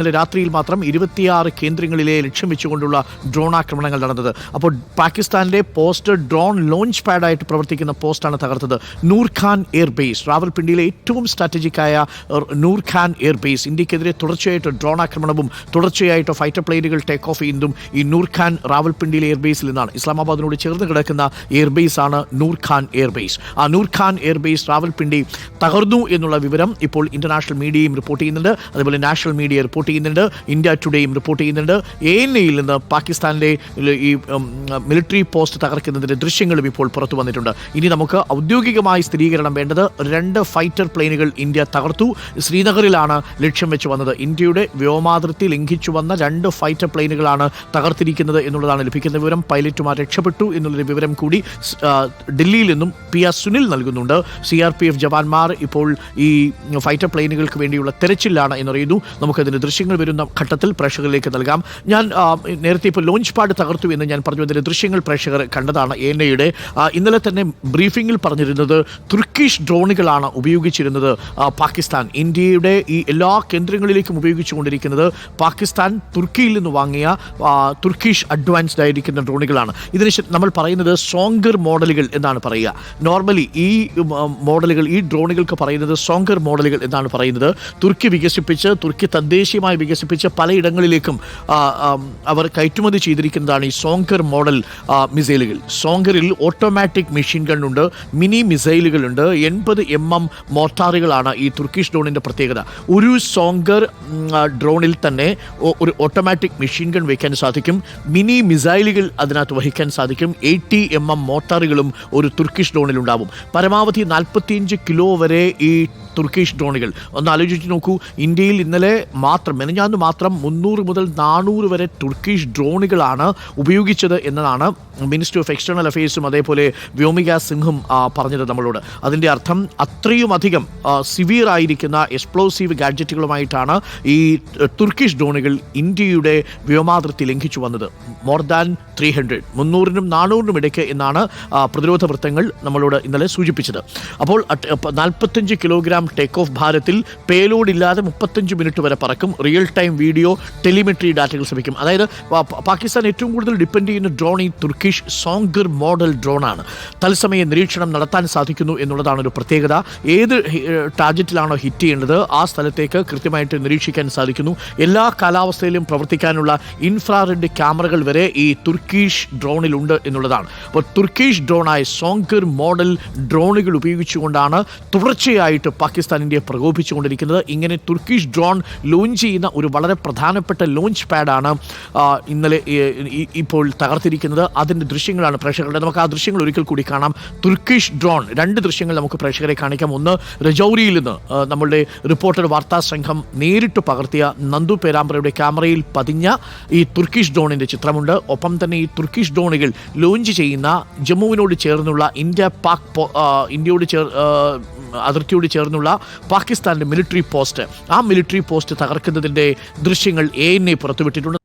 ഇന്നലെ രാത്രിയിൽ മാത്രം ഇരുപത്തിയാറ് കേന്ദ്രങ്ങളിലെ ലക്ഷ്യം വെച്ചുകൊണ്ടുള്ള ഡ്രോൺ ആക്രമണങ്ങൾ നടന്നത്. അപ്പോൾ പാകിസ്ഥാനിലെ പോസ്റ്റ് ഡ്രോൺ ലോഞ്ച് പാഡായിട്ട് പ്രവർത്തിക്കുന്ന പോസ്റ്റാണ് തകർത്തത്. നൂർഖാൻ എയർ ബേസ് റാവൽപിണ്ടിയിലെ ഏറ്റവും സ്ട്രാറ്റജിക്കായ നൂർഖാൻ എയർ ബേസ് ഇന്ത്യക്കെതിരെ തുടർച്ചയായിട്ട് ഡ്രോൺ ആക്രമണവും തുടർച്ചയായിട്ട് ഫൈറ്റർ പ്ലെയിനുകൾ ടേക്ക് ഓഫ് ചെയ്യുന്നതും ഈ നൂർഖാൻ റാവൽപിണ്ടിയിലെ എയർ ബേസിൽ നിന്നാണ്. ഇസ്ലാമാബാദിനോട് ചേർന്ന് കിടക്കുന്ന എയർബേസ് ആണ് നൂർഖാൻ എയർ ബേസ് ആ നൂർഖാൻ എയർ ബേസ് റാവൽപിണ്ടി തകർന്നു എന്നുള്ള വിവരം ഇപ്പോൾ ഇന്റർനാഷണൽ മീഡിയയും റിപ്പോർട്ട് ചെയ്യുന്നുണ്ട്. അതുപോലെ നാഷണൽ മീഡിയ റിപ്പോർട്ട് ചെയ്യുന്നുണ്ട്. ഇന്ത്യ ടുഡേയും റിപ്പോർട്ട് ചെയ്യുന്നുണ്ട്. എ എൻ എയിൽ നിന്ന് പാകിസ്ഥാനിലെ ഈ മിലിറ്ററി പോസ്റ്റ് തകർക്കുന്നതിന്റെ ദൃശ്യങ്ങളും ഇപ്പോൾ പുറത്തു വന്നിട്ടുണ്ട്. ഇനി നമുക്ക് ഔദ്യോഗികമായി സ്ഥിരീകരണം വേണ്ടത് രണ്ട് ഫൈറ്റർ പ്ലെയിനുകൾ ഇന്ത്യ തകർത്തു. ശ്രീനഗറിലാണ് ലക്ഷ്യം വെച്ച് വന്നത്. ഇന്ത്യയുടെ വ്യോമാതിർത്തി ലംഘിച്ചു വന്ന രണ്ട് ഫൈറ്റർ പ്ലെയിനുകളാണ് തകർത്തിരിക്കുന്നത് എന്നുള്ളതാണ് ലഭിക്കുന്ന വിവരം. പൈലറ്റുമാർ രക്ഷപ്പെട്ടു എന്നുള്ളൊരു വിവരം കൂടി ഡൽഹിയിൽ നിന്നും പി ആർ സുനിൽ നൽകുന്നുണ്ട്. സി ആർ പി എഫ് ജവാന്മാർ ഇപ്പോൾ ഈ ഫൈറ്റർ പ്ലെയിനുകൾക്ക് വേണ്ടിയുള്ള തെരച്ചിലാണ് എന്നറിയുന്നു. നമുക്കതിന് ദൃശ്യങ്ങൾ വരുന്ന ഘട്ടത്തിൽ പ്രേക്ഷകരിലേക്ക് നൽകാം. ഞാൻ നേരത്തെ ഇപ്പോൾ ലോഞ്ച് പാഡ് തകർത്തു എന്ന് ഞാൻ പറഞ്ഞു. അതിന്റെ ദൃശ്യങ്ങൾ പ്രേക്ഷകർ കണ്ടതാണ്. എൻ ഐയുടെ ഇന്നലെ തന്നെ ബ്രീഫിംഗിൽ പറഞ്ഞിരുന്നത് തുർക്കിഷ് ഡ്രോണുകളാണ് ഉപയോഗിച്ചിരുന്നത് പാകിസ്ഥാൻ. ഇന്ത്യയുടെ ഈ എല്ലാ കേന്ദ്രങ്ങളിലേക്കും ഉപയോഗിച്ചുകൊണ്ടിരിക്കുന്നത് പാകിസ്ഥാൻ തുർക്കിയിൽ നിന്ന് വാങ്ങിയ തുർക്കിഷ് അഡ്വാൻസ്ഡ് ആയിരിക്കുന്ന ഡ്രോണുകളാണ് ഇതിന് നമ്മൾ പറയുന്നത് സോങ്കർ മോഡലുകൾ എന്നാണ് പറയുക. നോർമലി ഈ മോഡലുകൾ ഈ ഡ്രോണുകൾക്ക് പറയുന്നത് സോങ്കർ മോഡലുകൾ എന്നാണ് പറയുന്നത്. തുർക്കി വികസിപ്പിച്ച് തുർക്കി തദ്ദേശീയമായി വികസിപ്പിച്ച് പലയിടങ്ങളിലേക്കും അവർ കയറ്റുമതി ചെയ്തിരിക്കുന്നതാണ് ഈ സോങ്കർ മോഡൽ മിസൈലുകൾ. സോങ്കറിൽ ഓട്ടോമാറ്റിക് മെഷീൻ ഗണ്ണുണ്ട് മിനി മിസൈലുകളുണ്ട് എൺപത് എം എം മോർട്ടാറുകളാണ് ഈ തുർക്കിഷ് ഡ്രോണിന്റെ പ്രത്യേകത. ഒരു സോങ്കർ ഡ്രോണിൽ തന്നെ ഒരു ഓട്ടോമാറ്റിക് മെഷീൻ ഗൺ വയ്ക്കാൻ സാധിക്കും മിനി മിസൈലുകൾ അതിനകത്ത് വഹിക്കാൻ സാധിക്കും എയ്റ്റി എം എം മോർട്ടാറുകളും ഒരു തുർക്കിഷ് ഡ്രോണിലുണ്ടാവും. പരമാവധി നാൽപ്പത്തിയഞ്ച് കിലോ വരെ ഈ തുർക്കിഷ് ഡ്രോണുകൾ. ഒന്ന് ആലോചിച്ച് നോക്കൂ ഇന്ത്യയിൽ ഇന്നലെ മാത്രം മെനഞ്ഞാന്ന് മാത്രം മുന്നൂറ് മുതൽ നാനൂറ് വരെ തുർക്കിഷ് ഡ്രോണുകളാണ് ഉപയോഗിച്ചത് എന്നതാണ് മിനിസ്റ്റർ ഓഫ് എക്സ്റ്റേണൽ അഫയേഴ്സും അതേപോലെ വ്യോമിക ആ, പറഞ്ഞത് നമ്മളോട്. അതിന്റെ അർത്ഥം അത്രയും അധികം സിവിയർ ആയിരിക്കുന്ന എക്സ്പ്ലോസീവ് ഗാഡ്ജറ്റുകളുമായിട്ടാണ് ഈ തുർക്കിഷ് ഡ്രോണുകൾ ഇന്ത്യയുടെ വ്യോമാതിർത്തി ലംഘിച്ചു വന്നത്. മോർ ദാൻ ത്രീ ഹൺഡ്രഡ് മുന്നൂറിനും നാനൂറിനും ഇടയ്ക്ക് എന്നാണ് പ്രതിരോധ വൃത്തങ്ങൾ നമ്മളോട് ഇന്നലെ സൂചിപ്പിച്ചത്. അപ്പോൾ നാൽപ്പത്തഞ്ച് കിലോഗ്രാം ടേക്ക് ഓഫ് ഭാരത്തിൽ പേലോഡ് ഇല്ലാതെ മുപ്പത്തഞ്ച് മിനിറ്റ് വരെ പറക്കും. റിയൽ ടൈം വീഡിയോ ടെലിമെട്രി ഡാറ്റകൾ ശ്രമിക്കും. അതായത് പാകിസ്ഥാൻ ഏറ്റവും കൂടുതൽ ഡിപ്പെൻഡ് ചെയ്യുന്ന ഡ്രോൺ ഈ തുർക്കിഷ് സോങ്കർ മോഡൽ ഡ്രോണാണ്. തത്സമയ നിരീക്ഷണം നടത്താൻ സാധിക്കുന്നു എന്നുള്ളതാണ് ഒരു പ്രത്യേകത. ഏത് ടാർജറ്റിലാണോ ഹിറ്റ് ചെയ്യേണ്ടത് ആ സ്ഥലത്തേക്ക് കൃത്യമായിട്ട് നിരീക്ഷിക്കാൻ സാധിക്കുന്നു. എല്ലാ കാലാവസ്ഥയിലും പ്രവർത്തിക്കാനുള്ള ഇൻഫ്രാറെഡ് ക്യാമറകൾ വരെ ഈ തുർക്കീഷ് ഡ്രോണിലുണ്ട് എന്നുള്ളതാണ്. അപ്പോൾ തുർക്കീഷ് ഡ്രോണായ സോങ്കർ മോഡൽ ഡ്രോണുകൾ ഉപയോഗിച്ചുകൊണ്ടാണ് തുടർച്ചയായിട്ട് പാകിസ്ഥാൻ ഇന്ത്യയെ പ്രകോപിച്ചുകൊണ്ടിരിക്കുന്നത് ഇങ്ങനെ തുർക്കിഷ് ഡ്രോൺ ലോഞ്ച് ചെയ്യുന്ന ഒരു വളരെ പ്രധാനപ്പെട്ട ലോഞ്ച് പാഡാണ് ഇന്നലെ ഇപ്പോൾ തകർത്തിരിക്കുന്നത്. അതിന്റെ ദൃശ്യങ്ങളാണ് പ്രേക്ഷകരുടെ. നമുക്ക് ആ ദൃശ്യങ്ങൾ ഒരിക്കൽ കൂടി കാണാം. തുർക്കിഷ് ഡ്രോൺ രണ്ട് ദൃശ്യങ്ങൾ നമുക്ക് പ്രേക്ഷകരെ കാണിക്കാം. ഒന്ന് രജൌരിയിൽ നിന്ന് നമ്മളുടെ റിപ്പോർട്ടർ വാർത്താ സംഘം നേരിട്ട് പകർത്തിയ നന്ദു പേരാമ്പ്രയുടെ ക്യാമറയിൽ പതിഞ്ഞ ഈ തുർക്കിഷ് ഡ്രോണിന്റെ ചിത്രമുണ്ട്. ഒപ്പം തന്നെ ഈ തുർക്കിഷ് ഡ്രോണുകൾ ലോഞ്ച് ചെയ്യുന്ന ജമ്മുവിനോട് ചേർന്നുള്ള ഇന്ത്യ പാക് ഇന്ത്യയോട് ചേർ അതിർത്തിയോട് ചേർന്നുള്ള പാകിസ്ഥാന്റെ മിലിറ്ററി പോസ്റ്റ്. ആ മിലിറ്ററി പോസ്റ്റ് തകർക്കുന്നതിന്റെ ദൃശ്യങ്ങൾ എ എൻ എ പുറത്തുവിട്ടിട്ടുണ്ട്.